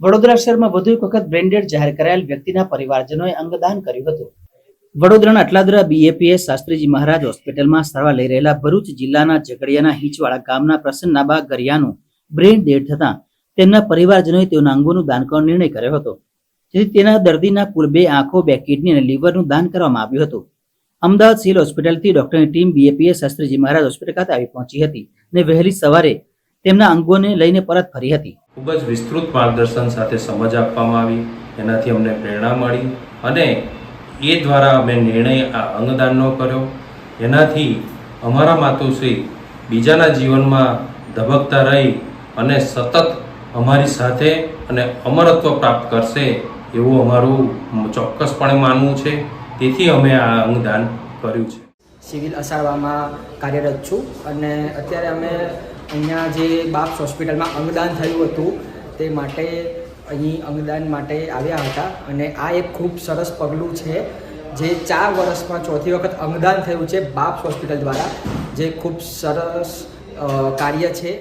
વડોદરા શહેરમાં વધુ એક વખત બ્રેન્ડેડ જાહેર કરાયેલ વ્યક્તિના પરિવારજનોએ અંગદાન કર્યું હતું. વડોદરાના અટલાદરા બીએપીએસ શાસ્ત્રીજી મહારાજ હોસ્પિટલમાં સારવાર લઈ રહેલા ભરૂચ જિલ્લાના ઝઘડિયાના હીચવાડા ગામના પ્રસન્નાબા ગરિયાનું બ્રેન ડેડ થતાં તેમના પરિવારજનોએ તેઓના અંગોનું દાન કરવાનો નિર્ણય કર્યો હતો. જેથી તેના દર્દીના કુલ બે આંખો, બે કિડની અને લીવરનું દાન કરવામાં આવ્યું હતું. અમદાવાદ સિવિલ હોસ્પિટલથી ડોક્ટરની team BAPS Shastriji Maharaj hospital ખાતે આવી પહોંચી હતી અને વહેલી સવારે તેમના અંગોને લઈને પરત ફરી હતી. ખૂબ જ વિસ્તૃત માર્ગદર્શન સાથે સમજ આપવામાં આવી. એનાથી અમને પ્રેરણા મળી અને એ દ્વારા અમે નિર્ણય આ અંગદાનનો કર્યો. એનાથી અમારા માતુશ્રી બીજાના જીવનમાં ધબકતા રહી અને સતત અમારી સાથે અને અમરત્વ પ્રાપ્ત કરશે એવું અમારું ચોક્કસપણે માનવું છે. તેથી અમે આ અંગદાન કર્યું છે. સિવિલ અસારવામાં કાર્યરત છું અને અત્યારે અમે અહીંયા જે બાપ્સ હોસ્પિટલમાં અંગદાન થયું હતું, તે માટે અહીં અંગદાન માટે આવ્યા હતા. અને આ એક ખૂબ સરસ પગલું છે, જે ચાર વર્ષમાં ચોથી વખત અંગદાન થયું છે બાપ્સ હોસ્પિટલ દ્વારા, જે ખૂબ સરસ કાર્ય છે.